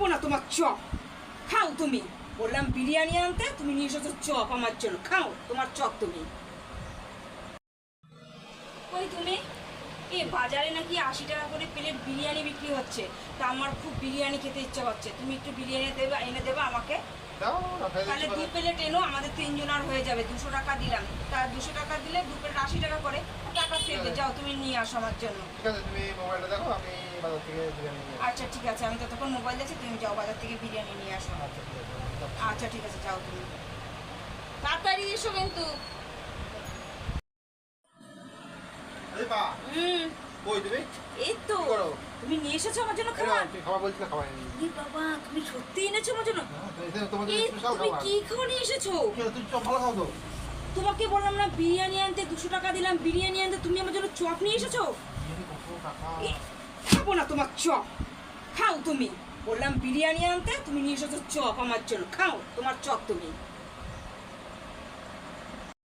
খাব না তোমার চপ। খাও তুমি। বললাম বিরিয়ানি আনতে তুমি নিয়ে এসেছ চপ আমার জন্য। খাও তোমার চপ তুমি। ওই তুমি? এ বাজারে নাকি আশি টাকা করে প্লেট বিরিয়ানি বিক্রি হচ্ছে। তা আমার খুব বিরিয়ানি খেতে ইচ্ছা হচ্ছে তুমি একটু বিরিয়ানি দেবে এনে দেবে আমাকে। তাহলে দু প্লেট এনো আমাদের তিনজনের হয়ে যাবে দুশো টাকা দিলাম। তা দুশো টাকা দিলে দু প্লেট আশি টাকা করে। টাকা ফেলবে যাও তুমি নিয়ে আসো আমার জন্য। ঠিক আছে তুমি মোবাইলটা দেখো আমি বাজার থেকে বিরিয়ানি নিয়ে আচ্ছা ঠিক আছে আমি ততক্ষণ মোবাইল তুমি যাও বাজার থেকে বিরিয়ানি নিয়ে আসো। আচ্ছা ঠিক আছে। আচ্ছা যাও তুমি। তাড়াতাড়ি এসো কিন্তু। হুম। কই তুমি? এই তো তুমি নিয়ে এসেছ আমার জন্য এই খাবার? নাও, তুমি খাবার বলছিলে খাবার এনে দিই। এ বাবা তুমি সত্যি এনেছো আমার জন্য? তুমি কি খাবার নিয়ে এসেছ? তুমি চপ ভালো খাও তো? তোমাকে বললাম না বিরিয়ানি আনতে দুশো টাকা দিলাম বিরিয়ানি আনতে তুমি আমার জন্য চপ নিয়ে এসেছ? টাকা? খাব না তোমার চপ। খাও তুমি। বললাম বিরিয়ানি আনতে, তুমি নিয়ে এসেছ চপ আমার জন্য। খাও, তোমার চপ তুমি।